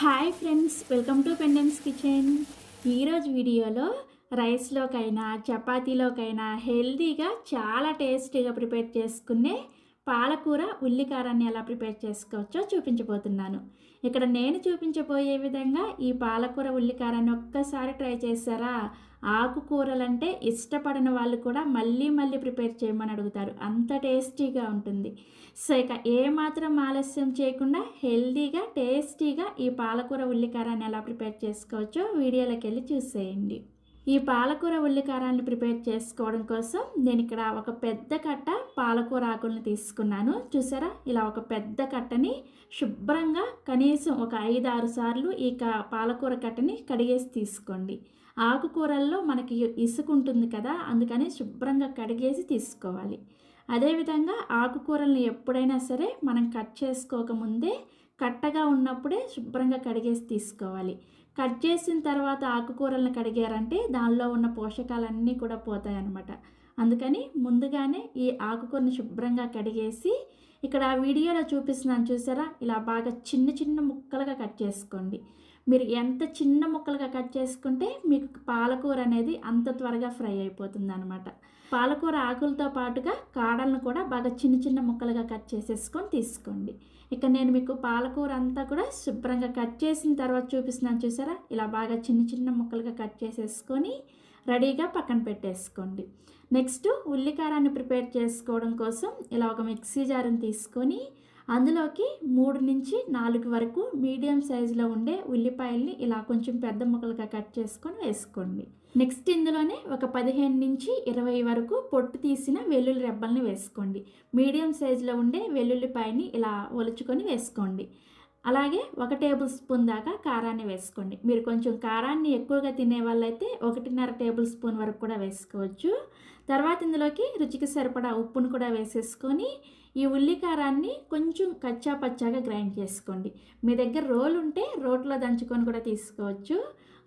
Hi friends welcome to పెండెన్స్ kitchen ఈరోజు వీడియోలో రైస్లోకైనా చపాతీలోకైనా హెల్తీగా చాలా టేస్టీగా ప్రిపేర్ చేసుకునే పాలకూర ఉల్లికారాన్ని ఎలా ప్రిపేర్ చేసుకోవచ్చో చూపించబోతున్నాను. ఇక్కడ నేను చూపించబోయే విధంగా ఈ పాలకూర ఉల్లికారాన్ని ఒక్కసారి ట్రై చేశారా? ఆకుకూరలంటే ఇష్టపడని వాళ్ళు కూడా మళ్ళీ మళ్ళీ ప్రిపేర్ చేయమని అడుగుతారు. అంత టేస్టీగా ఉంటుంది. సో ఇక ఏమాత్రం ఆలస్యం చేయకుండా హెల్దీగా టేస్టీగా ఈ పాలకూర ఉల్లికారాన్ని ఎలా ప్రిపేర్ చేసుకోవచ్చో వీడియోలోకి వెళ్ళి చూసేయండి. ఈ పాలకూర ఉల్లికారాన్ని ప్రిపేర్ చేసుకోవడం కోసం నేను ఇక్కడ ఒక పెద్ద కట్ట పాలకూర ఆకులను తీసుకున్నాను. చూసారా? ఇలా ఒక పెద్ద కట్టని శుభ్రంగా కనీసం ఒక ఐదు ఆరు సార్లు ఈ పాలకూర కట్టని కడిగేసి తీసుకోండి. ఆకుకూరల్లో మనకి ఇసుక ఉంటుంది కదా అందుకని శుభ్రంగా కడిగేసి తీసుకోవాలి. అదేవిధంగా ఆకుకూరలను ఎప్పుడైనా సరే మనం కట్ చేసుకోకముందే కట్టగా ఉన్నప్పుడే శుభ్రంగా కడిగేసి తీసుకోవాలి. కట్ చేసిన తర్వాత ఆకుకూరలను కడిగారంటే దానిలో ఉన్న పోషకాలన్నీ కూడా పోతాయన్నమాట. అందుకని ముందుగానే ఈ ఆకుకూరని శుభ్రంగా కడిగేసి ఇక్కడ వీడియోలో చూపిస్తున్నాను చూసారా? ఇలా బాగా చిన్న చిన్న ముక్కలుగా కట్ చేసుకోండి. మీరు ఎంత చిన్న ముక్కలుగా కట్ చేసుకుంటే మీకు పాలకూర అనేది అంత త్వరగా ఫ్రై అయిపోతుంది అనమాట పాలకూర ఆకులతో పాటుగా కాడలను కూడా బాగా చిన్న చిన్న ముక్కలుగా కట్ చేసేసుకొని తీసుకోండి. ఇక నేను మీకు పాలకూర అంతా కూడా శుభ్రంగా కట్ చేసిన తర్వాత చూపిస్తున్నాను చూసారా? ఇలా బాగా చిన్న చిన్న ముక్కలుగా కట్ చేసేసుకొని రెడీగా పక్కన పెట్టేసుకోండి. నెక్స్ట్ ఉల్లికారాన్ని ప్రిపేర్ చేసుకోవడం కోసం ఇలా ఒక మిక్సీ జారుని తీసుకొని అందులోకి మూడు నుంచి నాలుగు వరకు మీడియం సైజులో ఉండే ఉల్లిపాయల్ని ఇలా కొంచెం పెద్ద ముక్కలుగా కట్ చేసుకొని వేసుకోండి. నెక్స్ట్ ఇందులోనే ఒక పదిహేను నుంచి ఇరవై వరకు పొట్టు తీసిన వెల్లుల్లి రెబ్బల్ని వేసుకోండి. మీడియం సైజులో ఉండే వెల్లుల్లిపాయని ఇలా ఒలుచుకొని వేసుకోండి. అలాగే ఒక టేబుల్ స్పూన్ దాకా కారాన్ని వేసుకోండి. మీరు కొంచెం కారాన్ని ఎక్కువగా తినే వాళ్ళైతే ఒకటిన్నర టేబుల్ స్పూన్ వరకు కూడా వేసుకోవచ్చు. తర్వాత ఇందులోకి రుచికి సరిపడా ఉప్పును కూడా వేసేసుకొని ఈ ఉల్లి కారాన్ని కొంచెం కచ్చా పచ్చాగా గ్రైండ్ చేసుకోండి. మీ దగ్గర రోలు ఉంటే రోట్లో దంచుకొని కూడా తీసుకోవచ్చు.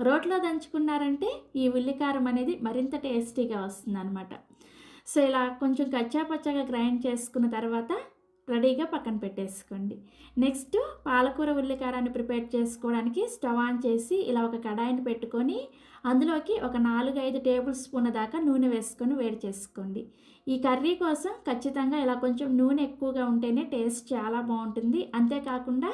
రోట్లో దంచుకున్నారంటే ఈ ఉల్లికారం అనేది మరింత టేస్టీగా వస్తుంది అనమాట సో ఇలా కొంచెం కచ్చా పచ్చాగా గ్రైండ్ చేసుకున్న తర్వాత రెడీగా పక్కన పెట్టేసుకోండి. నెక్స్ట్ పాలకూర ఉల్లికారాన్ని ప్రిపేర్ చేసుకోవడానికి స్టవ్ ఆన్ చేసి ఇలా ఒక కడాయిని పెట్టుకొని అందులోకి ఒక నాలుగు ఐదు టేబుల్ స్పూన్ దాకా నూనె వేసుకొని వేడి చేసుకోండి. ఈ కర్రీ కోసం ఖచ్చితంగా ఇలా కొంచెం నూనె ఎక్కువగా ఉంటేనే టేస్ట్ చాలా బాగుంటుంది. అంతేకాకుండా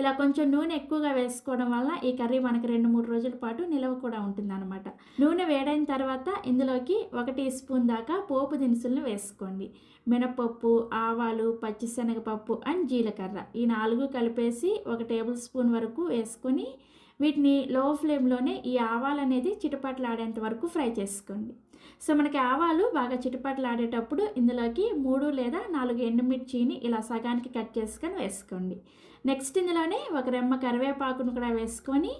ఇలా కొంచెం నూనె ఎక్కువగా వేసుకోవడం వల్ల ఈ కర్రీ మనకి రెండు మూడు రోజుల పాటు నిలవ కూడా ఉంటుంది అనమాట నూనె వేడైన తర్వాత ఇందులోకి ఒక టీ స్పూన్ దాకా పోపు దినుసులను వేసుకోండి. మినపప్పు ఆవాలు పచ్చిశనగపప్పు అండ్ జీలకర్ర ఈ నాలుగు కలిపేసి ఒక టేబుల్ స్పూన్ వరకు వేసుకొని వీటిని లో ఫ్లేమ్లోనే ఈ ఆవాలు అనేది చిటపట్లాడేంత వరకు ఫ్రై చేసుకోండి. సో మనకి ఆవాలు బాగా చిటపట్లాడేటప్పుడు ఇందులోకి మూడు లేదా నాలుగు ఎండుమిర్చిని ఇలా సగానికి కట్ చేసుకొని వేసుకోండి. నెక్స్ట్ ఇందులోనే ఒక రెమ్మ కరివేపాకును కూడా వేసుకొని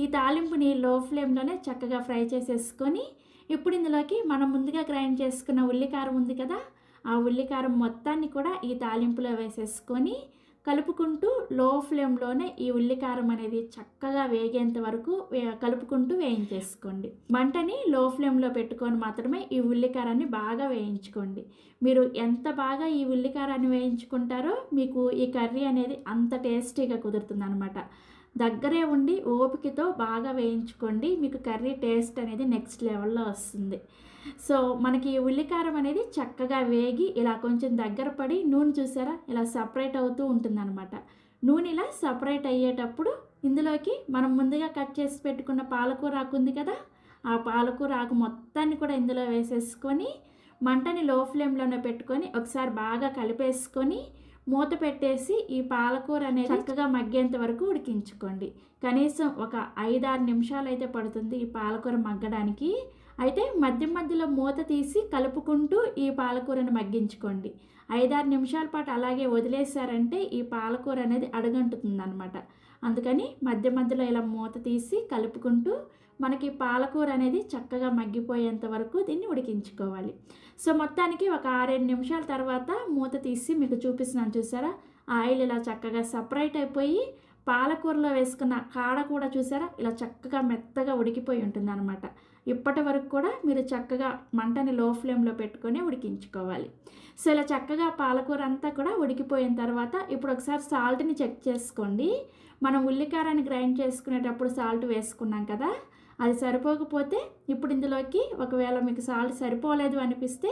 ఈ తాలింపుని లో ఫ్లేమ్లోనే చక్కగా ఫ్రై చేసేసుకొని ఇప్పుడు ఇందులోకి మనం ముందుగా గ్రైండ్ చేసుకున్న ఉల్లికారం ఉంది కదా ఆ ఉల్లికారం మొత్తాన్ని కూడా ఈ తాలింపులో వేసేసుకొని కలుపుకుంటూ లో ఫ్లేమ్లోనే ఈ ఉల్లికారం అనేది చక్కగా వేగేంత వరకు కలుపుకుంటూ వేయించేసుకోండి. మంటని లో ఫ్లేమ్లో పెట్టుకొని మాత్రమే ఈ ఉల్లికారాన్ని బాగా వేయించుకోండి. మీరు ఎంత బాగా ఈ ఉల్లికారాన్ని వేయించుకుంటారో మీకు ఈ కర్రీ అనేది అంత టేస్టీగా కుదురుతుంది అనమాట దగ్గరే ఉండి ఓపికతో బాగా వేయించుకోండి. మీకు కర్రీ టేస్ట్ అనేది నెక్స్ట్ లెవెల్లో వస్తుంది. సో మనకి ఉల్లికారం అనేది చక్కగా వేగి ఇలా కొంచెం దగ్గర పడి నూనె చూసారా? ఇలా సపరేట్ అవుతూ ఉంటుందన్నమాట. నూనె ఇలా సపరేట్ అయ్యేటప్పుడు ఇందులోకి మనం ముందుగా కట్ చేసి పెట్టుకున్న పాలకూర ఆకు ఉంది కదా? ఆ పాలకూర ఆకు మొత్తాన్ని కూడా ఇందులో వేసేసుకొని మంటని లో ఫ్లేమ్లోనే పెట్టుకొని ఒకసారి బాగా కలిపేసుకొని మూత పెట్టేసి ఈ పాలకూర అనేది చక్కగా మగ్గేంత వరకు ఉడికించుకోండి. కనీసం ఒక ఐదారు నిమిషాలు అయితే పడుతుంది ఈ పాలకూర మగ్గడానికి. అయితే మధ్య మధ్యలో మూత తీసి కలుపుకుంటూ ఈ పాలకూరను మగ్గించుకోండి. ఐదారు నిమిషాల పాటు అలాగే వదిలేశారంటే ఈ పాలకూర అనేది అడుగంటుతుంది అనమాట అందుకని మధ్య మధ్యలో ఇలా మూత తీసి కలుపుకుంటూ మనకి పాలకూర అనేది చక్కగా మగ్గిపోయేంత వరకు దీన్ని ఉడికించుకోవాలి. సో మొత్తానికి ఒక ఆరేడు నిమిషాల తర్వాత మూత తీసి మీకు చూపిస్తున్నాను చూసారా? ఆయిల్ ఇలా చక్కగా సపరేట్ అయిపోయి పాలకూరలో వేసుకున్న కాడ కూడా చూసారా? ఇలా చక్కగా మెత్తగా ఉడికిపోయి ఉంటుంది అనమాట ఇప్పటి వరకు కూడా మీరు చక్కగా మంటని లో ఫ్లేమ్లో పెట్టుకొని ఉడికించుకోవాలి. సో ఇలా చక్కగా పాలకూర అంతా కూడా ఉడికిపోయిన తర్వాత ఇప్పుడు ఒకసారి సాల్ట్ని చెక్ చేసుకోండి. మనం ఉల్లికారాన్ని గ్రైండ్ చేసుకునేటప్పుడు సాల్ట్ వేసుకున్నాం కదా అది సరిపోకపోతే ఇప్పుడు ఇందులోకి ఒకవేళ మీకు సాల్ట్ సరిపోలేదు అనిపిస్తే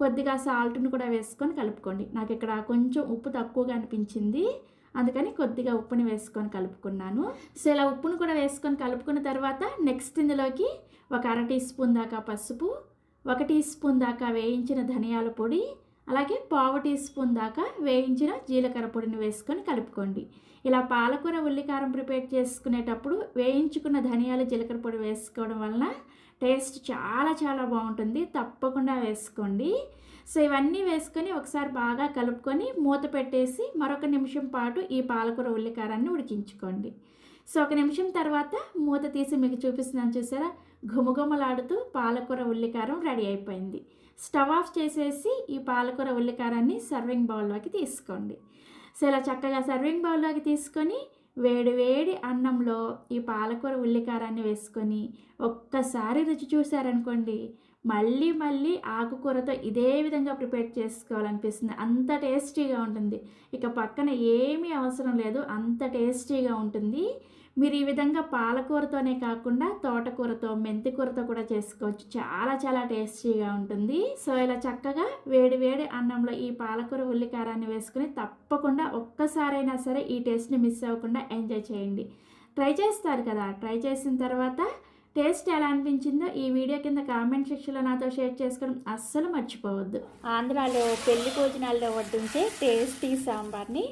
కొద్దిగా సాల్ట్ను కూడా వేసుకొని కలుపుకోండి. నాకు ఇక్కడ కొంచెం ఉప్పు తక్కువగా అనిపించింది. అందుకని కొద్దిగా ఉప్పుని వేసుకొని కలుపుకున్నాను. సో ఇలా ఉప్పును కూడా వేసుకొని కలుపుకున్న తర్వాత నెక్స్ట్ ఇందులోకి ఒక అర టీ స్పూన్ దాకా పసుపు ఒక టీ స్పూన్ దాకా వేయించిన ధనియాల పొడి అలాగే పావు టీ స్పూన్ దాకా వేయించిన జీలకర్ర పొడిని వేసుకొని కలుపుకోండి. ఇలా పాలకూర ఉల్లికారం ప్రిపేర్ చేసుకునేటప్పుడు వేయించుకున్న ధనియాలు జీలకర్ర పొడి వేసుకోవడం వలన టేస్ట్ చాలా చాలా బాగుంటుంది. తప్పకుండా వేసుకోండి. సో ఇవన్నీ వేసుకొని ఒకసారి బాగా కలుపుకొని మూత పెట్టేసి మరొక నిమిషం పాటు ఈ పాలకూర ఉల్లికారాన్ని ఉడికించుకోండి. సో ఒక నిమిషం తర్వాత మూత తీసి మీకు చూపిస్తున్నాను చూసారా? ఘుమఘుమలాడుతూ పాలకూర ఉల్లికారం రెడీ అయిపోయింది. స్టవ్ ఆఫ్ చేసేసి ఈ పాలకూర ఉల్లికారాన్ని సర్వింగ్ బౌల్లోకి తీసుకోండి. సో ఇలా చక్కగా సర్వింగ్ బౌల్లోకి తీసుకొని వేడి వేడి అన్నంలో ఈ పాలకూర ఉల్లికారాన్ని వేసుకొని ఒక్కసారి రుచి చూసారనుకోండి మళ్ళీ మళ్ళీ ఆకుకూరతో ఇదే విధంగా ప్రిపేర్ చేసుకోవాలనిపిస్తుంది. అంత టేస్టీగా ఉంటుంది. ఇక పక్కన ఏమీ అవసరం లేదు. అంత టేస్టీగా ఉంటుంది. మీరు ఈ విధంగా పాలకూరతోనే కాకుండా తోటకూరతో మెంతికూరతో కూడా చేసుకోవచ్చు. చాలా చాలా టేస్టీగా ఉంటుంది. సో ఇలా చక్కగా వేడి వేడి అన్నంలో ఈ పాలకూర ఉల్లికారాన్ని వేసుకుని తప్పకుండా ఒక్కసారైనా సరే ఈ టేస్ట్ని మిస్ అవ్వకుండా ఎంజాయ్ చేయండి. ట్రై చేస్తారు కదా? ట్రై చేసిన తర్వాత టేస్ట్ ఎలా అనిపించిందో ఈ వీడియో కింద కామెంట్ సెక్షన్లో నాతో షేర్ చేసుకోవడం అస్సలు మర్చిపోవద్దు. ఆంధ్రాలో పెళ్ళి భోజనాల్లో వడ్డించే టేస్టీ సాంబార్ని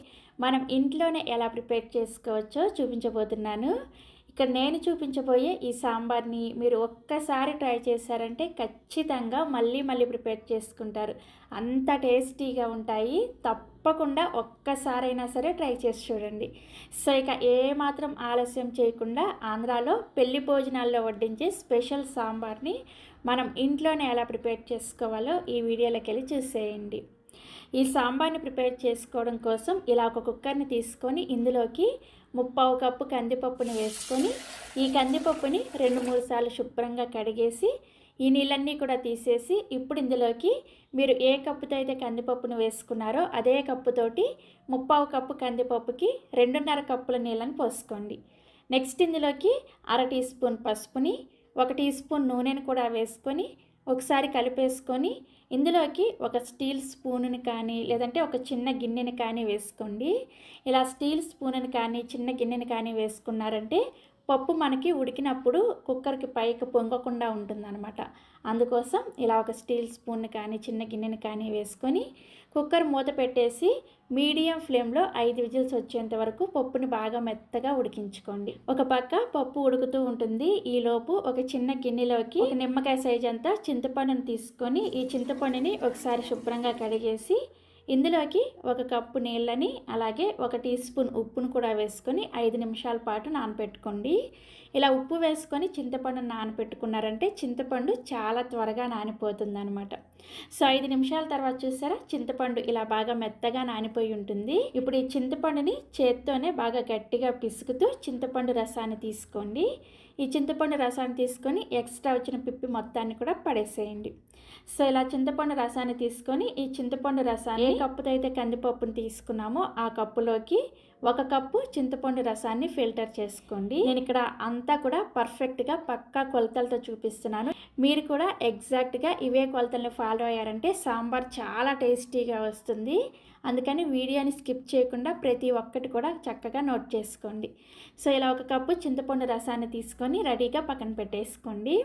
మనం ఇంట్లోనే ఎలా ప్రిపేర్ చేసుకోవచ్చో చూపించబోతున్నాను. ఇక్కడ నేను చూపించబోయే ఈ సాంబార్ని మీరు ఒక్కసారి ట్రై చేశారంటే ఖచ్చితంగా మళ్ళీ మళ్ళీ ప్రిపేర్ చేసుకుంటారు. అంత టేస్టీగా ఉంటాయి తప్పకుండా ఒక్కసారైనా సరే ట్రై చేసి చూడండి. సో ఇక ఏమాత్రం ఆలస్యం చేయకుండా ఆంధ్రాలో పెళ్ళి భోజనాల్లో వడ్డించే స్పెషల్ సాంబార్ని మనం ఇంట్లోనే ఎలా ప్రిపేర్ చేసుకోవాలో ఈ వీడియోలోకి వెళ్ళి చూసేయండి. ఈ సాంబార్ని ప్రిపేర్ చేసుకోవడం కోసం ఇలా ఒక కుక్కర్ని తీసుకొని ఇందులోకి ముప్పావు కప్పు కందిపప్పుని వేసుకొని ఈ కందిపప్పుని రెండు మూడు సార్లు శుభ్రంగా కడిగేసి ఈ నీళ్ళన్నీ కూడా తీసేసి ఇప్పుడు ఇందులోకి మీరు ఏ కప్పుతో అయితే కందిపప్పును వేసుకున్నారో అదే కప్పుతోటి ముప్పావు కప్పు కందిపప్పుకి రెండున్నర కప్పుల నీళ్ళని పోసుకోండి. నెక్స్ట్ ఇందులోకి అర టీ స్పూన్ పసుపుని ఒక టీ స్పూన్ నూనెను కూడా వేసుకొని ఒకసారి కలిపేసుకొని ఇందులోకి ఒక స్టీల్ స్పూన్ని కానీ లేదంటే ఒక చిన్న గిన్నెని కానీ వేసుకోండి. ఇలా స్టీల్ స్పూన్ని కానీ చిన్న గిన్నెని కానీ వేసుకున్నారంటే పప్పు మనకి ఉడికినప్పుడు కుక్కర్కి పైకి పొంగకుండా ఉంటుందన్నమాట. అందుకోసం ఇలా ఒక స్టీల్ స్పూన్ కానీ చిన్న గిన్నెని కానీ వేసుకొని కుక్కర్ మూత పెట్టేసి మీడియం ఫ్లేమ్లో ఐదు విజిల్స్ వచ్చేంత వరకు పప్పుని బాగా మెత్తగా ఉడికించుకోండి. ఒక పక్క పప్పు ఉడుకుతూ ఉంటుంది. ఈలోపు ఒక చిన్న గిన్నెలోకి నిమ్మకాయ సైజ్ అంతా చింతపండుని తీసుకొని ఈ చింతపండుని ఒకసారి శుభ్రంగా కడిగేసి ఇందులోకి ఒక కప్పు నీళ్ళని అలాగే ఒక టీ స్పూన్ ఉప్పును కూడా వేసుకొని ఐదు నిమిషాల పాటు నానపెట్టుకోండి. ఇలా ఉప్పు వేసుకొని చింతపండు నానపెట్టుకున్నారంటే చింతపండు చాలా త్వరగా నానిపోతుంది అనమాట సో ఐదు నిమిషాల తర్వాత చూసారా? చింతపండు ఇలా బాగా మెత్తగా నానిపోయి ఉంటుంది. ఇప్పుడు ఈ చింతపండుని చేత్తోనే బాగా గట్టిగా పిసుకుతూ చింతపండు రసాన్ని తీసుకోండి. ఈ చింతపండు రసాన్ని తీసుకొని ఎక్స్ట్రా వచ్చిన పిప్పి మొత్తాన్ని కూడా పడేసేయండి. సో ఇలా చింతపండు రసాన్ని తీసుకొని ఈ చింతపండు రసాన్ని ఏ కప్పుతో అయితే కందిపప్పుని తీసుకున్నామో ఆ కప్పులోకి ఒక కప్పు చింతపండు రసాన్ని ఫిల్టర్ చేసుకోండి. నేను ఇక్కడ అంతా కూడా పర్ఫెక్ట్గా పక్కా కొలతలతో చూపిస్తున్నాను. మీరు కూడా ఎగ్జాక్ట్గా ఇవే కొలతల్ని ఫాలో అయ్యారంటే సాంబార్ చాలా టేస్టీగా వస్తుంది. అందుకని వీడియోని స్కిప్ చేయకుండా ప్రతి ఒక్కటి కూడా చక్కగా నోట్ చేసుకోండి. సో ఇలా ఒక కప్పు చింతపండు రసాన్ని తీసుకొని రెడీగా పక్కన పెట్టేసుకోండి.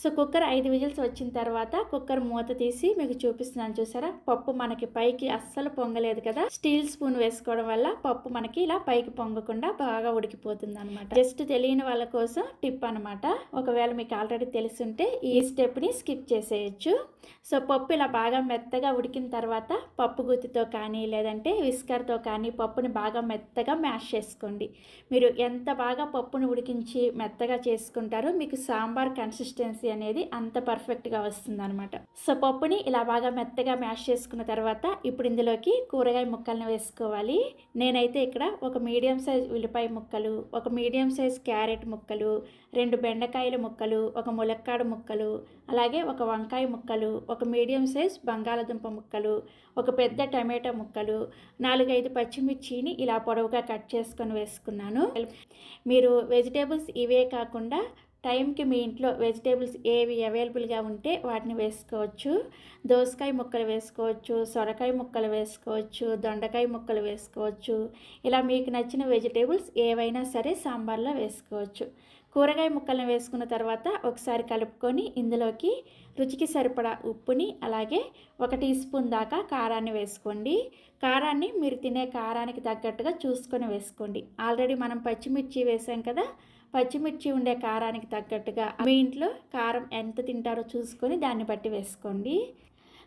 సో కుక్కర్ ఐదు విజిల్స్ వచ్చిన తర్వాత కుక్కర్ మూత తీసి మీకు చూపిస్తున్నాను చూసారా? పప్పు మనకి పైకి అస్సలు పొంగలేదు కదా? స్టీల్ స్పూన్ వేసుకోవడం వల్ల పప్పు మనకి ఇలా పైకి పొంగకుండా బాగా ఉడికిపోతుంది అనమాట జస్ట్ తెలియని వాళ్ళ కోసం టిప్ అనమాట ఒకవేళ మీకు ఆల్రెడీ తెలుసుంటే ఈ స్టెప్ని స్కిప్ చేసేయచ్చు. సో పప్పు ఇలా బాగా మెత్తగా ఉడికిన తర్వాత పప్పు గుత్తితో కానీ కానీ లేదంటే విస్కర్తో కానీ పప్పుని బాగా మెత్తగా మ్యాష్ చేసుకోండి. మీరు ఎంత బాగా పప్పుని ఉడికించి మెత్తగా చేసుకుంటారో మీకు సాంబార్ కన్సిస్టెన్సీ అనేది అంత పర్ఫెక్ట్గా వస్తుంది అనమాట సో పప్పుని ఇలా బాగా మెత్తగా మ్యాష్ చేసుకున్న తర్వాత ఇప్పుడు ఇందులోకి కూరగాయ ముక్కల్ని వేసుకోవాలి. నేనైతే ఇక్కడ ఒక మీడియం సైజ్ ఉల్లిపాయ ముక్కలు ఒక మీడియం సైజ్ క్యారెట్ ముక్కలు రెండు బెండకాయల ముక్కలు ఒక ములక్కాడ ముక్కలు అలాగే ఒక వంకాయ ముక్కలు ఒక మీడియం సైజ్ బంగాళదుంప ముక్కలు ఒక పెద్ద టమాటా ముక్కలు నాలుగైదు పచ్చిమిర్చిని ఇలా పొడవుగా కట్ చేసుకొని వేసుకున్నాను. మీరు వెజిటేబుల్స్ ఇవే కాకుండా టైంకి మీ ఇంట్లో వెజిటేబుల్స్ ఏవి అవైలబుల్గా ఉంటే వాటిని వేసుకోవచ్చు. దోసకాయ ముక్కలు వేసుకోవచ్చు సొరకాయ ముక్కలు వేసుకోవచ్చు దొండకాయ ముక్కలు వేసుకోవచ్చు. ఇలా మీకు నచ్చిన వెజిటేబుల్స్ ఏవైనా సరే సాంబార్లో వేసుకోవచ్చు. కూరగాయ ముక్కలను వేసుకున్న తర్వాత ఒకసారి కలుపుకొని ఇందులోకి రుచికి సరిపడా ఉప్పుని అలాగే ఒక టీ స్పూన్ దాకా కారాన్ని వేసుకోండి. కారాన్ని మీరు తినే కారానికి తగ్గట్టుగా చూసుకొని వేసుకోండి. ఆల్రెడీ మనం పచ్చిమిర్చి వేసాం కదా పచ్చిమిర్చి ఉండే కారానికి తగ్గట్టుగా మీ ఇంట్లో కారం ఎంత తింటారో చూసుకొని దాన్ని బట్టి వేసుకోండి.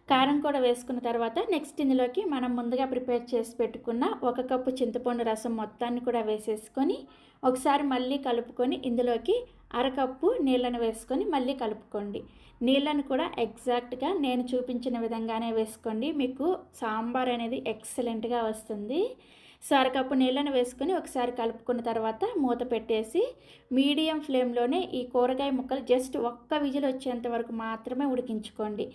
కారం కూడా వేసుకున్న తర్వాత నెక్స్ట్ ఇందులోకి మనం ముందుగా ప్రిపేర్ చేసి పెట్టుకున్న ఒక కప్పు చింతపండు రసం మొత్తాన్ని కూడా వేసేసుకొని ఒకసారి మళ్ళీ కలుపుకొని ఇందులోకి అరకప్పు నీళ్ళను వేసుకొని మళ్ళీ కలుపుకోండి. నీళ్ళను కూడా ఎగ్జాక్ట్గా నేను చూపించిన విధంగానే వేసుకోండి. మీకు సాంబార్ అనేది ఎక్సలెంట్గా వస్తుంది. సరకప్పు నీళ్ళను వేసుకొని ఒకసారి కలుపుకున్న తర్వాత మూత పెట్టేసి మీడియం ఫ్లేమ్లోనే ఈ కూరగాయ ముక్కలు జస్ట్ ఒక్క విజిల్ వచ్చేంత వరకు మాత్రమే ఉడికించుకోండి.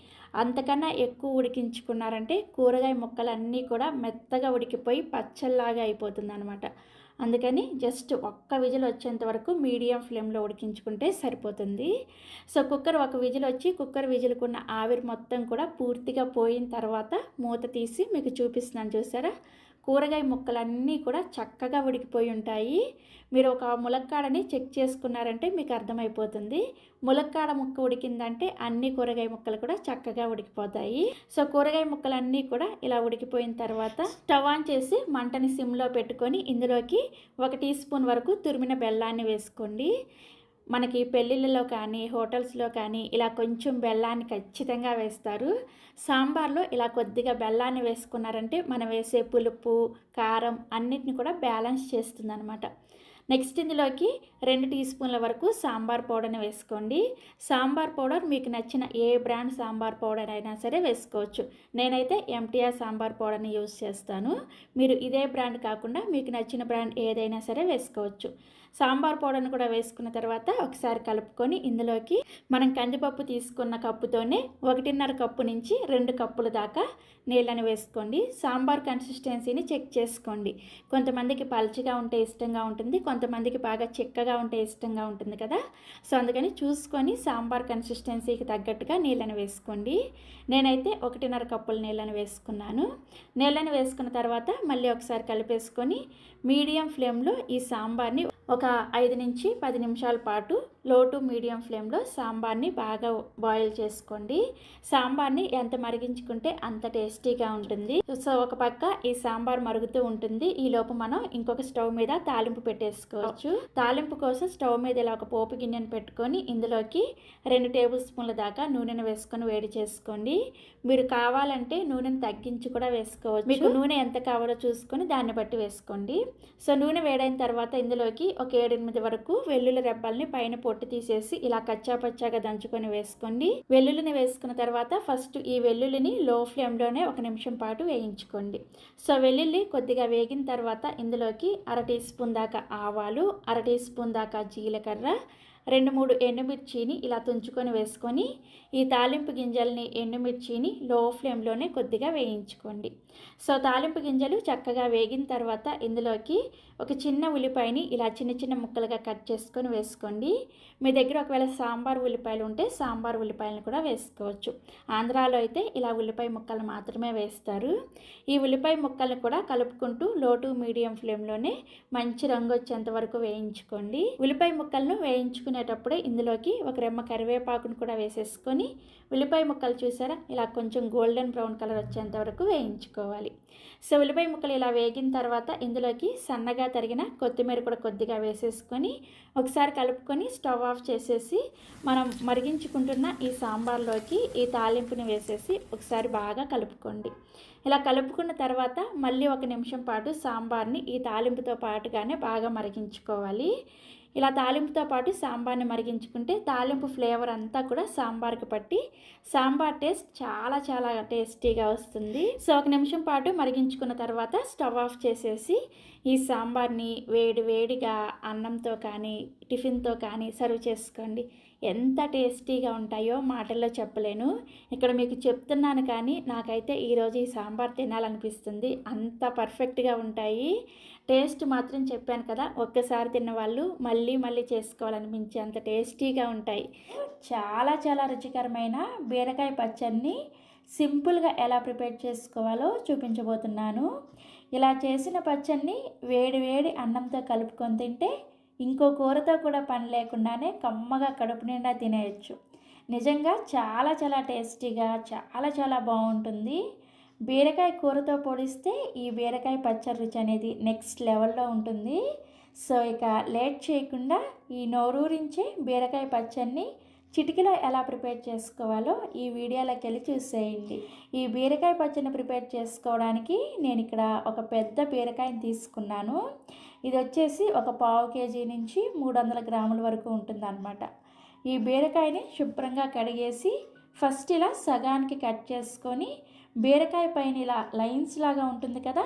అంతకన్నా ఎక్కువ ఉడికించుకున్నారంటే కూరగాయ ముక్కలు అన్నీ కూడా మెత్తగా ఉడికిపోయి పచ్చల్లాగా అయిపోతుంది అనమాట అందుకని జస్ట్ ఒక్క విజిల్ వచ్చేంత వరకు మీడియం ఫ్లేమ్లో ఉడికించుకుంటే సరిపోతుంది. సో కుక్కర్ ఒక విజిల్ వచ్చి కుక్కర్ విజిల్కున్న ఆవిరి మొత్తం కూడా పూర్తిగా పోయిన తర్వాత మూత తీసి మీకు చూపిస్తున్నాను చూసారా? కూరగాయ ముక్కలన్నీ కూడా చక్కగా ఉడికిపోయి ఉంటాయి. మీరు ఒక ములక్కాడని చెక్ చేసుకున్నారంటే మీకు అర్థమైపోతుంది. ములక్కాడ ముక్క ఉడికిందంటే అన్ని కూరగాయ ముక్కలు కూడా చక్కగా ఉడికిపోతాయి. సో కూరగాయ ముక్కలన్నీ కూడా ఇలా ఉడికిపోయిన తర్వాత స్టవ్ ఆన్ చేసి మంటని సిమ్లో పెట్టుకొని ఇందులోకి ఒక టీ స్పూన్ వరకు తురిమిన బెల్లాన్ని వేసుకోండి. మనకి పెళ్ళిళ్ళలో కానీ హోటల్స్లో కానీ ఇలా కొంచెం బెల్లాన్ని ఖచ్చితంగా వేస్తారు. సాంబార్లో ఇలా కొద్దిగా బెల్లాన్ని వేసుకున్నారంటే మనం వేసే పులుపు కారం అన్నిటిని కూడా బ్యాలెన్స్ చేస్తుందనమాట నెక్స్ట్ ఇందులోకి రెండు టీ స్పూన్ల వరకు సాంబార్ పౌడర్ని వేసుకోండి. సాంబార్ పౌడర్ మీకు నచ్చిన ఏ బ్రాండ్ సాంబార్ పౌడర్ అయినా సరే వేసుకోవచ్చు. నేనైతే ఎంటీఆర్ సాంబార్ పౌడర్ని యూస్ చేస్తాను. మీరు ఇదే బ్రాండ్ కాకుండా మీకు నచ్చిన బ్రాండ్ ఏదైనా సరే వేసుకోవచ్చు. సాంబార్ పౌడర్ని కూడా వేసుకున్న తర్వాత ఒకసారి కలుపుకొని ఇందులోకి మనం కందిపప్పు తీసుకున్న కప్పుతోనే ఒకటిన్నర కప్పు నుంచి రెండు కప్పుల దాకా నీళ్ళని వేసుకోండి. సాంబార్ కన్సిస్టెన్సీని చెక్ చేసుకోండి. కొంతమందికి పల్చగా ఉంటే ఇష్టంగా ఉంటుంది కొంతమందికి బాగా చిక్కగా ఉంటే ఇష్టంగా ఉంటుంది కదా. సో అందుకని చూసుకొని సాంబార్ కన్సిస్టెన్సీకి తగ్గట్టుగా నీళ్ళని వేసుకోండి. నేనైతే ఒకటిన్నర కప్పుల నీళ్ళని వేసుకున్నాను. నీళ్ళని వేసుకున్న తర్వాత మళ్ళీ ఒకసారి కలిపేసుకొని మీడియం ఫ్లేమ్లో ఈ సాంబార్ని ఒక ఒక ఐదు నుంచి పది నిమిషాల పాటు లో టు మీడియం ఫ్లేమ్లో సాంబార్ని బాగా బాయిల్ చేసుకోండి. సాంబార్ని ఎంత మరిగించుకుంటే అంత టేస్టీగా ఉంటుంది. సో ఒక పక్క ఈ సాంబార్ మరుగుతూ ఉంటుంది. ఈ లోపు మనం ఇంకొక స్టవ్ మీద తాలింపు పెట్టేసుకోవచ్చు. తాలింపు కోసం స్టవ్ మీద ఇలా ఒక పోపు గిన్నెను పెట్టుకొని ఇందులోకి రెండు టేబుల్ స్పూన్ల దాకా నూనెను వేసుకొని వేడి చేసుకోండి. మీరు కావాలంటే నూనెను తగ్గించి కూడా వేసుకోవచ్చు. మీకు నూనె ఎంత కావాలో చూసుకొని దాన్ని బట్టి వేసుకోండి. సో నూనె వేడైన తర్వాత ఇందులోకి ఒక ఏడెనిమిది వరకు వెల్లుల్లి రెబ్బల్ని పైన పొట్టు తీసేసి ఇలా కచ్చా పచ్చాగా దంచుకొని వేసుకోండి. వెల్లుల్లిని వేసుకున్న తర్వాత ఫస్ట్ ఈ వెల్లుల్లిని లో ఫ్లేమ్లోనే ఒక నిమిషం పాటు వేయించుకోండి. సో వెల్లుల్లి కొద్దిగా వేగిన తర్వాత ఇందులోకి అర టీ స్పూన్ దాకా ఆవాలు అర టీ స్పూన్ దాకా జీలకర్ర రెండు మూడు ఎండుమిర్చిని ఇలా తుంచుకొని వేసుకొని ఈ తాలింపు గింజల్ని ఎండుమిర్చిని లో ఫ్లేమ్లోనే కొద్దిగా వేయించుకోండి. సో తాలింపు గింజలు చక్కగా వేగిన తర్వాత ఇందులోకి ఒక చిన్న ఉల్లిపాయని ఇలా చిన్న చిన్న ముక్కలుగా కట్ చేసుకొని వేసుకోండి. మీ దగ్గర ఒకవేళ సాంబార్ ఉల్లిపాయలు ఉంటే సాంబార్ ఉల్లిపాయలను కూడా వేసుకోవచ్చు. ఆంధ్రాలో అయితే ఇలా ఉల్లిపాయ ముక్కలు మాత్రమే వేస్తారు. ఈ ఉల్లిపాయ ముక్కలను కూడా కలుపుకుంటూ లో టు మీడియం ఫ్లేమ్లోనే మంచి రంగు వచ్చేంత వరకు వేయించుకోండి. ఉల్లిపాయ ముక్కలను వేయించుకునేటప్పుడే ఇందులోకి ఒక రెమ్మ కరివేపాకును కూడా వేసేసుకొని ఉల్లిపాయ ముక్కలు చూసారా? ఇలా కొంచెం గోల్డెన్ బ్రౌన్ కలర్ వచ్చేంత వరకు వేయించుకోవాలి. వేసుకోండి సో ఉల్లిపాయ ముక్కలు ఇలా వేగిన తర్వాత ఇందులోకి సన్నగా తరిగిన కొత్తిమీర కూడా కొద్దిగా వేసేసుకొని ఒకసారి కలుపుకొని స్టవ్ ఆఫ్ చేసేసి మనం మరిగించుకుంటున్న ఈ సాంబార్లోకి ఈ తాలింపుని వేసేసి ఒకసారి బాగా కలుపుకోండి. ఇలా కలుపుకున్న తర్వాత మళ్ళీ ఒక నిమిషం పాటు సాంబార్ని ఈ తాలింపుతో పాటుగానే బాగా మరిగించుకోవాలి. ఇలా తాలింపుతో పాటు సాంబార్ని మరిగించుకుంటే తాలింపు ఫ్లేవర్ అంతా కూడా సాంబార్కి పట్టి సాంబార్ టేస్ట్ చాలా చాలా టేస్టీగా వస్తుంది. సో ఒక నిమిషం పాటు మరిగించుకున్న తర్వాత స్టవ్ ఆఫ్ చేసేసి ఈ సాంబార్ని వేడి వేడిగా అన్నంతో కానీ టిఫిన్తో కానీ సర్వ్ చేసుకోండి. ఎంత టేస్టీగా ఉంటాయో మాటల్లో చెప్పలేను. ఇక్కడ మీకు చెప్తున్నాను కానీ నాకైతే ఈరోజు ఈ సాంబార్ తినాలనిపిస్తుంది. అంత పర్ఫెక్ట్గా ఉంటాయి. టేస్ట్ మాత్రం చెప్పాను కదా ఒక్కసారి తిన్న వాళ్ళు మళ్ళీ మళ్ళీ చేసుకోవాలనిపించే అంత టేస్టీగా ఉంటాయి. చాలా చాలా రుచికరమైన బీరకాయ పచ్చడిని సింపుల్గా ఎలా ప్రిపేర్ చేసుకోవాలో చూపించబోతున్నాను. ఇలా చేసిన పచ్చడిని వేడి వేడి అన్నంతో కలుపుకొని తింటే ఇంకో కూరతో కూడా పని లేకుండానే కమ్మగా కడుపు నిండా తినేయచ్చు. నిజంగా చాలా చాలా టేస్టీగా చాలా చాలా బాగుంటుంది. బీరకాయ కూరతో పోలిస్తే ఈ బీరకాయ పచ్చడి రుచి అనేది నెక్స్ట్ లెవెల్లో ఉంటుంది. సో ఇక లేట్ చేయకుండా ఈ నోరూరించే బీరకాయ పచ్చడిని చిటికలో ఎలా ప్రిపేర్ చేసుకోవాలో ఈ వీడియోలోకి వెళ్ళి చూసేయండి. ఈ బీరకాయ పచ్చడిని ప్రిపేర్ చేసుకోవడానికి నేను ఇక్కడ ఒక పెద్ద బీరకాయని తీసుకున్నాను. ఇది వచ్చేసి ఒక పావు కేజీ నుంచి మూడు వందల గ్రాముల వరకు ఉంటుందన్నమాట. ఈ బీరకాయని శుభ్రంగా కడిగేసి ఫస్ట్ ఇలా సగానికి కట్ చేసుకొని బీరకాయ పైన ఇలా లైన్స్ లాగా ఉంటుంది కదా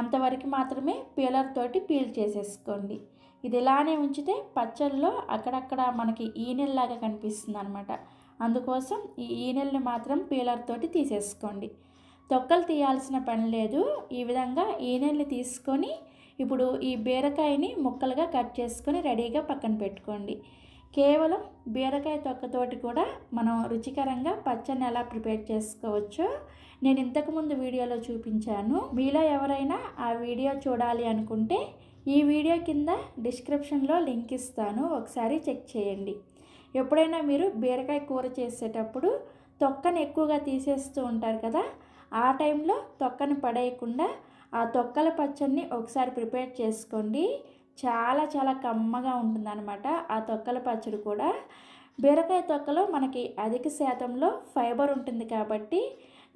అంతవరకు మాత్రమే పీలర్ తోటి పీల్ చేసేసుకోండి. ఇది ఇలానే ఉంచితే పచ్చళ్ళలో అక్కడక్కడ మనకి ఈనెల్లాగా కనిపిస్తుంది అనమాట అందుకోసం ఈ ఈనెల్ని మాత్రం పీలర్ తోటి తీసేసుకోండి. తొక్కలు తీయాల్సిన పని లేదు. ఈ విధంగా ఈనెల్ని తీసుకొని ఇప్పుడు ఈ బీరకాయని ముక్కలుగా కట్ చేసుకొని రెడీగా పక్కన పెట్టుకోండి. కేవలం బీరకాయ తొక్కతోటి కూడా మనం రుచికరంగా పచ్చని ఎలా ప్రిపేర్ చేసుకోవచ్చో నేను ఇంతకుముందు వీడియోలో చూపించాను. మీలో ఎవరైనా ఆ వీడియో చూడాలి అనుకుంటే ఈ వీడియో కింద డిస్క్రిప్షన్లో లింక్ ఇస్తాను. ఒకసారి చెక్ చేయండి. ఎప్పుడైనా మీరు బీరకాయ కూర చేసేటప్పుడు తొక్కను ఎక్కువగా తీసేస్తూ ఉంటారు కదా ఆ టైంలో తొక్కను పడేయకుండా ఆ తొక్కల పచ్చడిని ఒకసారి ప్రిపేర్ చేసుకోండి. చాలా చాలా కమ్మగా ఉంటుందన్నమాట ఆ తొక్కల పచ్చడి కూడా. బీరకాయ తొక్కలో మనకి అధిక శాతంలో ఫైబర్ ఉంటుంది కాబట్టి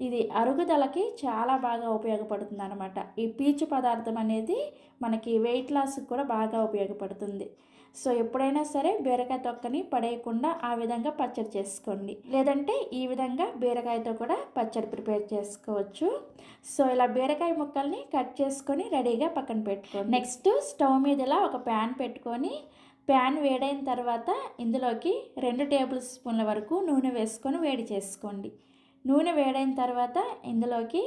ఇది అరుగుదలకి చాలా బాగా ఉపయోగపడుతుంది అనమాట ఈ పీచు పదార్థం అనేది మనకి వెయిట్ లాస్కి కూడా బాగా ఉపయోగపడుతుంది. సో ఎప్పుడైనా సరే బీరకాయ తొక్కని పడేయకుండా ఆ విధంగా పచ్చడి చేసుకోండి. లేదంటే ఈ విధంగా బీరకాయతో కూడా పచ్చడి ప్రిపేర్ చేసుకోవచ్చు. సో ఇలా బీరకాయ ముక్కల్ని కట్ చేసుకొని రెడీగా పక్కన పెట్టుకోండి. నెక్స్ట్ స్టవ్ మీద ఇలా ఒక ప్యాన్ పెట్టుకొని ప్యాన్ వేడైన తర్వాత ఇందులోకి రెండు టేబుల్ స్పూన్ల వరకు నూనె వేసుకొని వేడి చేసుకోండి. నూనె వేడైన తర్వాత ఇందులోకి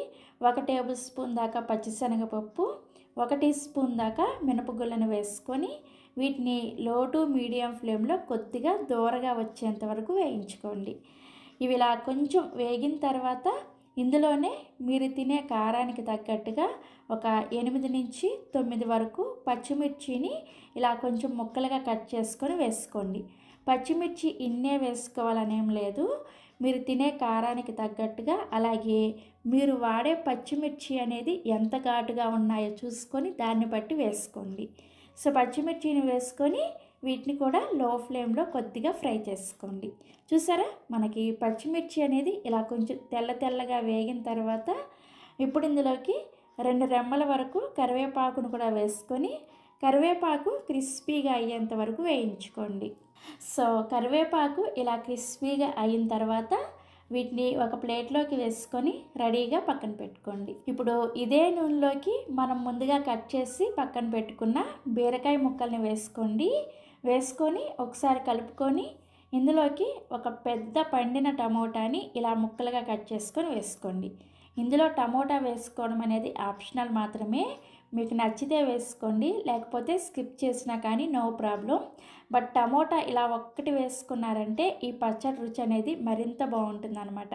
ఒక టేబుల్ స్పూన్ దాకా పచ్చిశనగపప్పు ఒక టీ స్పూన్ దాకా మినపగుళ్ళను వేసుకొని వీటిని లో టు మీడియం ఫ్లేమ్లో కొద్దిగా దూరగా వచ్చేంత వరకు వేయించుకోండి. ఇవి ఇలా కొంచెం వేగిన తర్వాత ఇందులోనే మీరు తినే కారానికి తగ్గట్టుగా ఒక ఎనిమిది నుంచి తొమ్మిది వరకు పచ్చిమిర్చిని ఇలా కొంచెం ముక్కలుగా కట్ చేసుకొని వేసుకోండి. పచ్చిమిర్చి ఇన్నే వేసుకోవాలనేం లేదు. మీరు తినే కారానికి తగ్గట్టుగా అలాగే మీరు వాడే పచ్చిమిర్చి అనేది ఎంత ఘాటుగా ఉన్నాయో చూసుకొని దాన్ని బట్టి వేసుకోండి. సో పచ్చిమిర్చిని వేసుకొని వీటిని కూడా లో ఫ్లేమ్లో కొద్దిగా ఫ్రై చేసుకోండి. చూసారా? మనకి పచ్చిమిర్చి అనేది ఇలా కొంచెం తెల్ల తెల్లగా వేగిన తర్వాత ఇప్పుడు ఇందులోకి రెండు రెమ్మల వరకు కరివేపాకును కూడా వేసుకొని కరివేపాకు క్రిస్పీగా అయ్యేంత వరకు వేయించుకోండి. సో కరివేపాకు ఇలా క్రిస్పీగా అయిన తర్వాత వీటిని ఒక ప్లేట్లోకి వేసుకొని రెడీగా పక్కన పెట్టుకోండి. ఇప్పుడు ఇదే నూనెలోకి మనం ముందుగా కట్ చేసి పక్కన పెట్టుకున్న బీరకాయ ముక్కల్ని వేసుకోండి. వేసుకొని ఒకసారి కలుపుకొని ఇందులోకి ఒక పెద్ద పండిన టమోటాని ఇలా ముక్కలుగా కట్ చేసుకొని వేసుకోండి. ఇందులో టమోటా వేసుకోవడం అనేది ఆప్షనల్ మాత్రమే. మీకు నచ్చితే వేసుకోండి లేకపోతే స్కిప్ చేసినా కానీ నో ప్రాబ్లం. బట్ టమోటా ఇలా ఒక్కటి వేసుకున్నారంటే ఈ పచ్చడి రుచి అనేది మరింత బాగుంటుంది అనమాట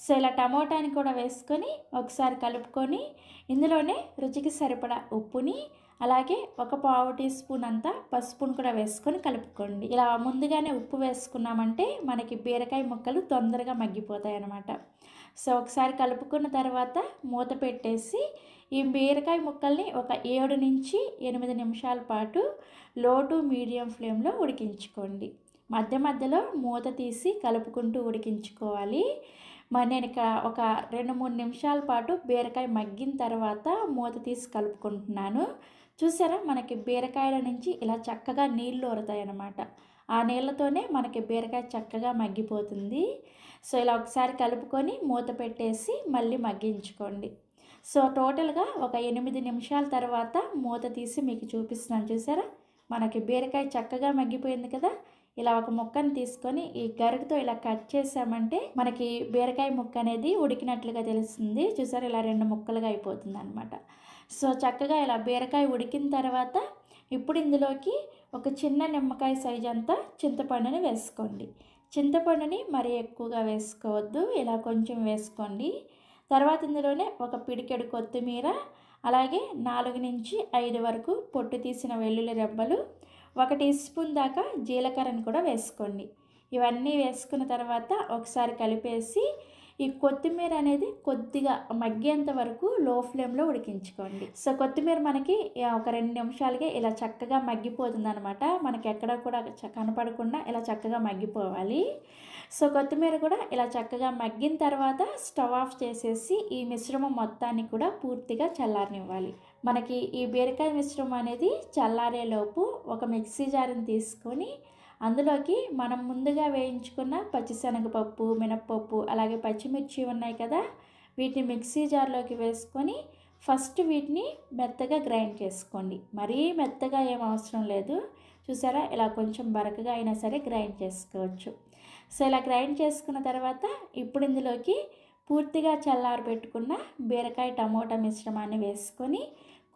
సో ఇలా టమోటాని కూడా వేసుకొని ఒకసారి కలుపుకొని ఇందులోనే రుచికి సరిపడా ఉప్పుని అలాగే ఒక పావు టీ స్పూన్ అంతా పసుపును కూడా వేసుకొని కలుపుకోండి. ఇలా ముందుగానే ఉప్పు వేసుకున్నామంటే మనకి బీరకాయ ముక్కలు తొందరగా మగ్గిపోతాయి అన్నమాట సో ఒకసారి కలుపుకున్న తర్వాత మూత పెట్టేసి ఈ బీరకాయ ముక్కల్ని ఒక ఏడు నుంచి ఎనిమిది నిమిషాల పాటు లో టు మీడియం ఫ్లేమ్లో ఉడికించుకోండి. మధ్య మధ్యలో మూత తీసి కలుపుకుంటూ ఉడికించుకోవాలి. మరి నేను ఇక్కడ ఒక రెండు మూడు నిమిషాల పాటు బీరకాయ మగ్గిన తర్వాత మూత తీసి కలుపుకుంటున్నాను. చూసారా? మనకి బీరకాయల నుంచి ఇలా చక్కగా నీళ్ళు ఊరుతాయి అన్నమాట ఆ నీళ్ళతోనే మనకి బీరకాయ చక్కగా మగ్గిపోతుంది. సో ఇలా ఒకసారి కలుపుకొని మూత పెట్టేసి మళ్ళీ మగ్గించుకోండి. సో టోటల్గా ఒక ఎనిమిది నిమిషాల తర్వాత మూత తీసి మీకు చూపిస్తున్నాను. చూసారా? మనకి బీరకాయ చక్కగా మగ్గిపోయింది కదా? ఇలా ఒక ముక్కను తీసుకొని ఈ గరిటతో ఇలా కట్ చేసామంటే మనకి బీరకాయ ముక్క అనేది ఉడికినట్లుగా తెలుస్తుంది. చూసారు? ఇలా రెండు ముక్కలుగా అయిపోతుంది అనమాట సో చక్కగా ఇలా బీరకాయ ఉడికిన తర్వాత ఇప్పుడు ఇందులోకి ఒక చిన్న నిమ్మకాయ సైజ్ అంతా చింతపండుని వేసుకోండి. చింతపండుని మరీ ఎక్కువగా వేసుకోవద్దు. ఇలా కొంచెం వేసుకోండి. తర్వాత ఇందులోనే ఒక పిడికెడు కొత్తిమీర అలాగే నాలుగు నుంచి ఐదు వరకు పొట్టు తీసిన వెల్లుల్లి రెబ్బలు ఒక టీ స్పూన్ దాకా జీలకర్రను కూడా వేసుకోండి. ఇవన్నీ వేసుకున్న తర్వాత ఒకసారి కలిపేసి ఈ కొత్తిమీర అనేది కొద్దిగా మగ్గేంత వరకు లో ఫ్లేమ్లో ఉడికించుకోండి. సో కొత్తిమీర మనకి ఒక రెండు నిమిషాలకే ఇలా చక్కగా మగ్గిపోతుంది అనమాట మనకి ఎక్కడ కూడా కనపడకుండా ఇలా చక్కగా మగ్గిపోవాలి. సో కొత్తిమీర కూడా ఇలా చక్కగా మగ్గిన తర్వాత స్టవ్ ఆఫ్ చేసేసి ఈ మిశ్రమం మొత్తాన్ని కూడా పూర్తిగా చల్లారనివ్వాలి. మనకి ఈ బీరకాయ మిశ్రమం అనేది చల్లారేలోపు ఒక మిక్సీ జార్ని తీసుకొని అందులోకి మనం ముందుగా వేయించుకున్న పచ్చిశనగపప్పు మినప్పప్పు అలాగే పచ్చిమిర్చి ఉన్నాయి కదా వీటిని మిక్సీ జార్లోకి వేసుకొని ఫస్ట్ వీటిని మెత్తగా గ్రైండ్ చేసుకోండి. మరీ మెత్తగా ఏం అవసరం లేదు. చూసారా? ఇలా కొంచెం బరకగా అయినా సరే గ్రైండ్ చేసుకోవచ్చు. సో ఇలా గ్రైండ్ చేసుకున్న తర్వాత ఇప్పుడు ఇందులోకి పూర్తిగా చల్లారి పెట్టుకున్న బీరకాయ టమోటా మిశ్రమాన్ని వేసుకొని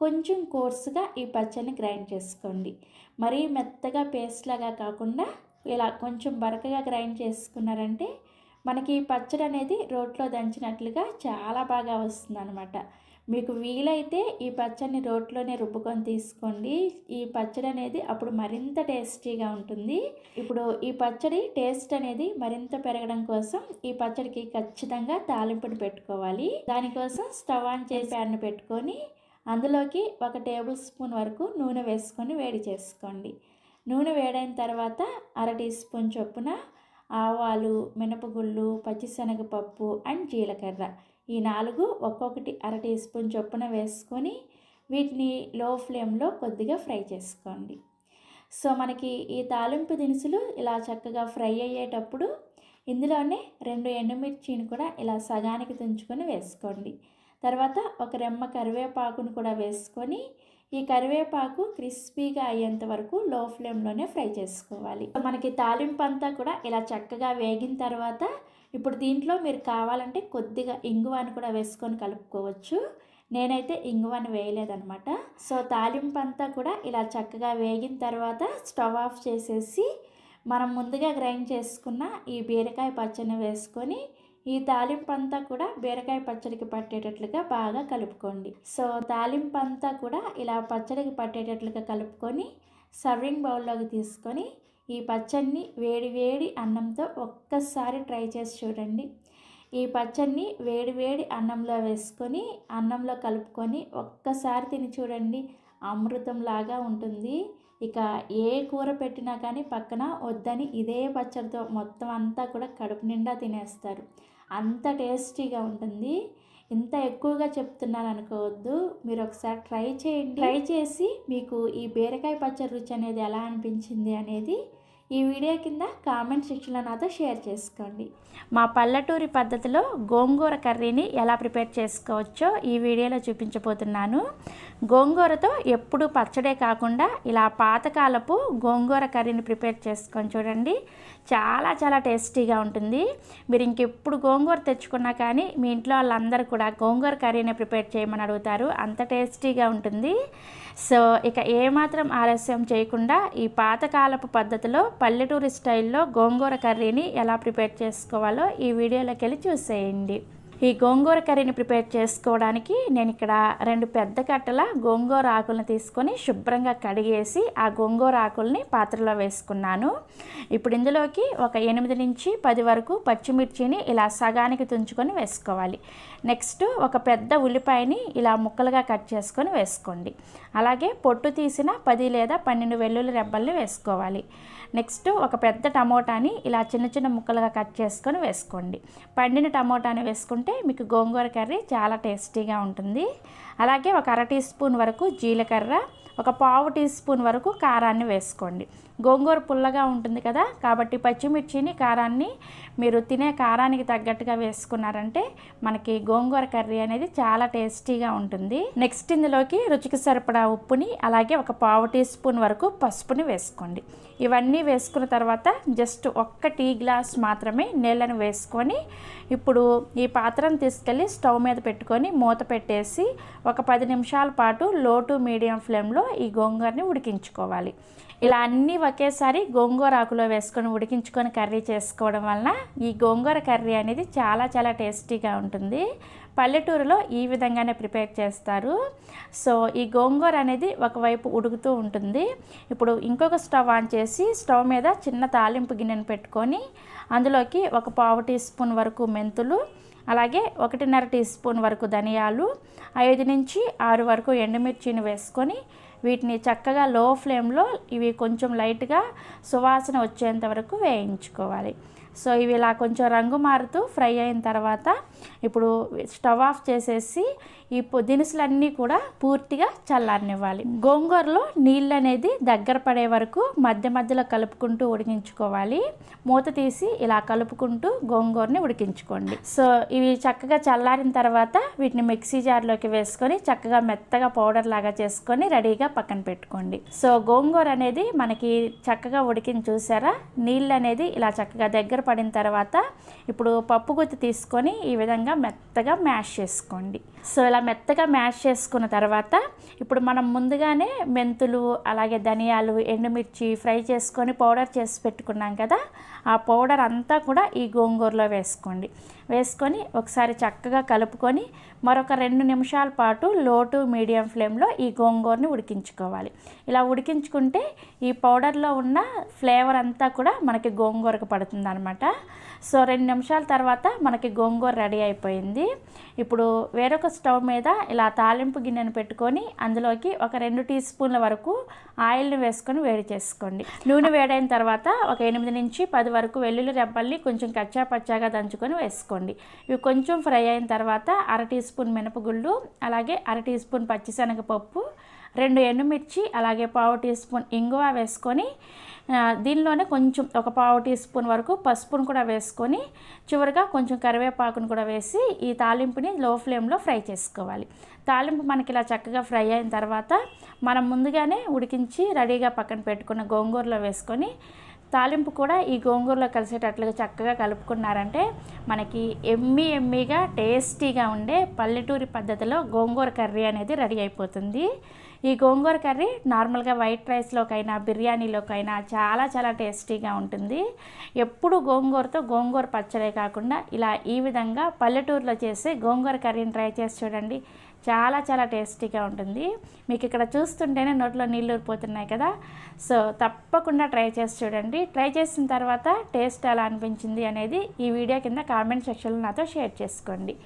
కొంచెం కోర్సుగా ఈ పచ్చడిని గ్రైండ్ చేసుకోండి. మరీ మెత్తగా పేస్ట్లాగా కాకుండా ఇలా కొంచెం బరకగా గ్రైండ్ చేసుకున్నారంటే మనకి ఈ పచ్చడి అనేది రోట్లో దంచినట్లుగా చాలా బాగా వస్తుంది అనమాట మీకు వీలైతే ఈ పచ్చడిని రోట్లోనే రుబ్బుకొని తీసుకోండి. ఈ పచ్చడి అనేది అప్పుడు మరింత టేస్టీగా ఉంటుంది. ఇప్పుడు ఈ పచ్చడి టేస్ట్ అనేది మరింత పెరగడం కోసం ఈ పచ్చడికి ఖచ్చితంగా తాలింపుని పెట్టుకోవాలి. దానికోసం స్టవ్ ఆన్ చేసి ప్యాన్ పెట్టుకొని అందులోకి ఒక టేబుల్ స్పూన్ వరకు నూనె వేసుకొని వేడి చేసుకోండి. నూనె వేడైన తర్వాత అర టీ స్పూన్ చొప్పున ఆవాలు మినపగుళ్ళు పచ్చిశనగపప్పు అండ్ జీలకర్ర. ఈ నాలుగు ఒక్కొక్కటి అర టీ స్పూన్ చొప్పున వేసుకొని వీటిని లో ఫ్లేమ్లో కొద్దిగా ఫ్రై చేసుకోండి. సో మనకి ఈ తాలింపు దినుసులు ఇలా చక్కగా ఫ్రై అయ్యేటప్పుడు ఇందులోనే రెండు ఎండుమిర్చిని కూడా ఇలా సగానికి తుంచుకొని వేసుకోండి. తర్వాత ఒక రెమ్మ కరివేపాకును కూడా వేసుకొని ఈ కరివేపాకు క్రిస్పీగా అయ్యేంత వరకు లో ఫ్లేమ్లోనే ఫ్రై చేసుకోవాలి. మనకి తాలింపు అంతా కూడా ఇలా చక్కగా వేగిన తర్వాత ఇప్పుడు దీంట్లో మీరు కావాలంటే కొద్దిగా ఇంగువాని కూడా వేసుకొని కలుపుకోవచ్చు. నేనైతే ఇంగువని వేయలేదనమాట సో తాలింపు అంతా కూడా ఇలా చక్కగా వేగిన తర్వాత స్టవ్ ఆఫ్ చేసేసి మనం ముందుగా గ్రైండ్ చేసుకున్న ఈ బీరకాయ పచ్చడిని వేసుకొని ఈ తాలింపు అంతా కూడా బీరకాయ పచ్చడికి పట్టేటట్లుగా బాగా కలుపుకోండి. సో తాలింపు అంతా కూడా ఇలా పచ్చడికి పట్టేటట్లుగా కలుపుకొని సర్వింగ్ బౌల్లోకి తీసుకొని ఈ పచ్చడిని వేడి వేడి అన్నంతో ఒక్కసారి ట్రై చేసి చూడండి. ఈ పచ్చడిని వేడి వేడి అన్నంలో వేసుకొని అన్నంలో కలుపుకొని ఒక్కసారి తిని చూడండి. అమృతంలాగా ఉంటుంది. ఇక ఏ కూర పెట్టినా కానీ పక్కన వద్దని ఇదే పచ్చడితో మొత్తం అంతా కూడా కడుపు నిండా తినేస్తారు. అంత టేస్టీగా ఉంటుంది. ఇంత ఎక్కువగా చెప్తున్నాను అనుకోవద్దు మీరు ఒకసారి ట్రై చేయండి. ట్రై చేసి మీకు ఈ బీరకాయ పచ్చడి రుచి అనేది ఎలా అనిపించింది అనేది ఈ వీడియో కింద కామెంట్ సెక్షన్లో నాతో షేర్ చేసుకోండి. మా పల్లెటూరి పద్ధతిలో గోంగూర కర్రీని ఎలా ప్రిపేర్ చేసుకోవచ్చో ఈ వీడియోలో చూపించబోతున్నాను. గోంగూరతో ఎప్పుడు పచ్చడే కాకుండా ఇలా పాతకాలపు గోంగూర కర్రీని ప్రిపేర్ చేసుకొని చూడండి. చాలా చాలా టేస్టీగా ఉంటుంది. మీరు ఇంకెప్పుడు గోంగూర తెచ్చుకున్నా కానీ మీ ఇంట్లో వాళ్ళందరూ కూడా గోంగూర కర్రీనే ప్రిపేర్ చేయమని అడుగుతారు. అంత టేస్టీగా ఉంటుంది. సో ఇక ఏమాత్రం ఆలస్యం చేయకుండా ఈ పాతకాలపు పద్ధతిలో పల్లెటూరి స్టైల్లో గోంగూర కర్రీని ఎలా ప్రిపేర్ చేసుకోవాలో ఈ వీడియోలోకి వెళ్ళి చూసేయండి. ఈ గోంగూర కర్రీని ప్రిపేర్ చేసుకోవడానికి నేను ఇక్కడ రెండు పెద్ద కట్టల గోంగూర ఆకులను తీసుకొని శుభ్రంగా కడిగేసి ఆ గోంగూర ఆకుల్ని పాత్రలో వేసుకున్నాను. ఇప్పుడు ఇందులోకి ఒక ఎనిమిది నుంచి పది వరకు పచ్చిమిర్చిని ఇలా సగానికి తుంచుకొని వేసుకోవాలి. నెక్స్ట్ ఒక పెద్ద ఉల్లిపాయని ఇలా ముక్కలుగా కట్ చేసుకొని వేసుకోండి. అలాగే పొట్టు తీసిన పది లేదా పన్నెండు వెల్లుల్లి రెబ్బల్ని వేసుకోవాలి. నెక్స్ట్ ఒక పెద్ద టమోటాని ఇలా చిన్న చిన్న ముక్కలుగా కట్ చేసుకొని వేసుకోండి. పండిన టమోటాని వేసుకుంటే మీకు గోంగూర కర్రీ చాలా టేస్టీగా ఉంటుంది. అలాగే ఒక అర టీ స్పూన్ వరకు జీలకర్ర ఒక పావు టీ స్పూన్ వరకు కారాన్ని వేసుకోండి. గోంగూర పుల్లగా ఉంటుంది కదా కాబట్టి పచ్చిమిర్చిని కారాన్ని మీరు తినే కారానికి తగ్గట్టుగా వేసుకున్నారంటే మనకి గోంగూర కర్రీ అనేది చాలా టేస్టీగా ఉంటుంది. నెక్స్ట్ ఇందులోకి రుచికి సరిపడా ఉప్పుని అలాగే ఒక పావు టీ స్పూన్ వరకు పసుపుని వేసుకోండి. ఇవన్నీ వేసుకున్న తర్వాత జస్ట్ ఒక్క టీ గ్లాస్ మాత్రమే నీళ్ళను వేసుకొని ఇప్పుడు ఈ పాత్రను తీసుకెళ్ళి స్టవ్ మీద పెట్టుకొని మూత పెట్టేసి ఒక పది నిమిషాల పాటు లో టు మీడియం ఫ్లేమ్లో ఈ గోంగూరని ఉడికించుకోవాలి. ఇలా అన్నీ ఒకేసారి గోంగూర ఆకులో వేసుకొని ఉడికించుకొని కర్రీ చేసుకోవడం వలన ఈ గోంగూర కర్రీ అనేది చాలా చాలా టేస్టీగా ఉంటుంది. పల్లెటూరులో ఈ విధంగానే ప్రిపేర్ చేస్తారు. సో ఈ గోంగూర అనేది ఒకవైపు ఉడుకుతూ ఉంటుంది. ఇప్పుడు ఇంకొక స్టవ్ ఆన్ చేసి స్టవ్ మీద చిన్న తాలింపు గిన్నెను పెట్టుకొని అందులోకి ఒక పావు టీ స్పూన్ వరకు మెంతులు అలాగే ఒకటిన్నర టీ స్పూన్ వరకు ధనియాలు ఐదు నుంచి ఆరు వరకు ఎండుమిర్చిని వేసుకొని వీటిని చక్కగా లో ఫ్లేమ్లో ఇవి కొంచెం లైట్గా సువాసన వచ్చేంత వరకు వేయించుకోవాలి. సో ఇవి ఇలా కొంచెం రంగు మారుతూ ఫ్రై అయిన తర్వాత ఇప్పుడు స్టవ్ ఆఫ్ చేసేసి ఈ దినుసులన్నీ కూడా పూర్తిగా చల్లారనివ్వాలి. గోంగూరలో నీళ్ళు అనేది దగ్గర పడే వరకు మధ్య మధ్యలో కలుపుకుంటూ ఉడికించుకోవాలి. మూత తీసి ఇలా కలుపుకుంటూ గోంగూరని ఉడికించుకోండి. సో ఇవి చక్కగా చల్లారిన తర్వాత వీటిని మిక్సీ జార్లోకి వేసుకొని చక్కగా మెత్తగా పౌడర్ లాగా చేసుకొని రెడీగా పక్కన పెట్టుకోండి. సో గోంగూర అనేది మనకి చక్కగా ఉడికించి చూసారా? నీళ్ళు అనేది ఇలా చక్కగా దగ్గర పడిన తర్వాత ఇప్పుడు పప్పు గుత్తి తీసుకొని ఈ విధంగా మెత్తగా మ్యాష్ చేసుకోండి. సో ఇలా మెత్తగా మ్యాష్ చేసుకున్న తర్వాత ఇప్పుడు మనం ముందుగానే మెంతులు అలాగే ధనియాలు ఎండుమిర్చి ఫ్రై చేసుకొని పౌడర్ చేసి పెట్టుకున్నాం కదా ఆ పౌడర్ అంతా కూడా ఈ గోంగూరలో వేసుకోండి. వేసుకొని ఒకసారి చక్కగా కలుపుకొని మరొక రెండు నిమిషాల పాటు లో టు మీడియం ఫ్లేమ్లో ఈ గోంగూరని ఉడికించుకోవాలి. ఇలా ఉడికించుకుంటే ఈ పౌడర్లో ఉన్న ఫ్లేవర్ అంతా కూడా మనకి గోంగూరకు పడుతుంది అనమాట సో రెండు నిమిషాల తర్వాత మనకి గోంగూర రెడీ అయిపోయింది. ఇప్పుడు వేరొక స్టవ్ మీద ఇలా తాలింపు గిన్నెను పెట్టుకొని అందులోకి ఒక రెండు టీ స్పూన్ల వరకు ఆయిల్ని వేసుకొని వేడి చేసుకోండి. నూనె వేడైన తర్వాత ఒక ఎనిమిది నుంచి పది వరకు వెల్లుల్లి రెబ్బల్ని కొంచెం కచ్చా పచ్చాగా దంచుకొని వేసుకోండి. వేసుకోండి. ఇవి కొంచెం ఫ్రై అయిన తర్వాత అర టీ స్పూన్ మినపగుళ్ళు అలాగే అర టీ స్పూన్ పచ్చిశనగపప్పు రెండు ఎండుమిర్చి అలాగే పావు టీ స్పూన్ ఇంగువ వేసుకొని దీనిలోనే కొంచెం ఒక పావు టీ స్పూన్ వరకు పసుపును కూడా వేసుకొని చివరిగా కొంచెం కరివేపాకును కూడా వేసి ఈ తాలింపుని లో ఫ్లేమ్లో ఫ్రై చేసుకోవాలి. తాలింపు మనకి ఇలా చక్కగా ఫ్రై అయిన తర్వాత మనం ముందుగానే ఉడికించి రెడీగా పక్కన పెట్టుకున్న గోంగూరలో వేసుకొని తాలింపు కూడా ఈ గోంగూరలో కలిసేటట్లుగా చక్కగా కలుపుకున్నారంటే మనకి ఎమ్మి ఎమ్మిగా టేస్టీగా ఉండే పల్లెటూరి పద్ధతిలో గోంగూర కర్రీ అనేది రెడీ అయిపోతుంది. ఈ గోంగూర కర్రీ నార్మల్గా వైట్ రైస్లోకైనా బిర్యానీలోకైనా చాలా చాలా టేస్టీగా ఉంటుంది. ఎప్పుడు గోంగూరతో గోంగూర పచ్చడే కాకుండా ఇలా ఈ విధంగా పల్లెటూరులో చేసే గోంగూర కర్రీని ట్రై చేసి చూడండి. చాలా చాలా టేస్టీగా ఉంటుంది. మీకు ఇక్కడ చూస్తుంటేనే నోట్లో నీళ్ళు ఊరిపోతున్నాయి కదా. సో తప్పకుండా ట్రై చేసి చూడండి. ట్రై చేసిన తర్వాత టేస్ట్ ఎలా అనిపించింది అనేది ఈ వీడియో కింద కామెంట్ సెక్షన్లో నాతో షేర్ చేసుకోండి.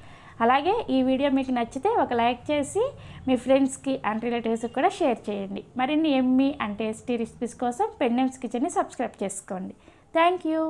అలాగే ఈ వీడియో మీకు నచ్చితే ఒక లైక్ చేసి మీ ఫ్రెండ్స్కి అండ్ రిలేటివ్స్కి కూడా షేర్ చేయండి. మరిన్ని ఎమ్మి అండ్ టేస్టీ రెసిపీస్ కోసం పెన్నెమ్స్ కిచెన్ని సబ్స్క్రైబ్ చేసుకోండి. Thank you.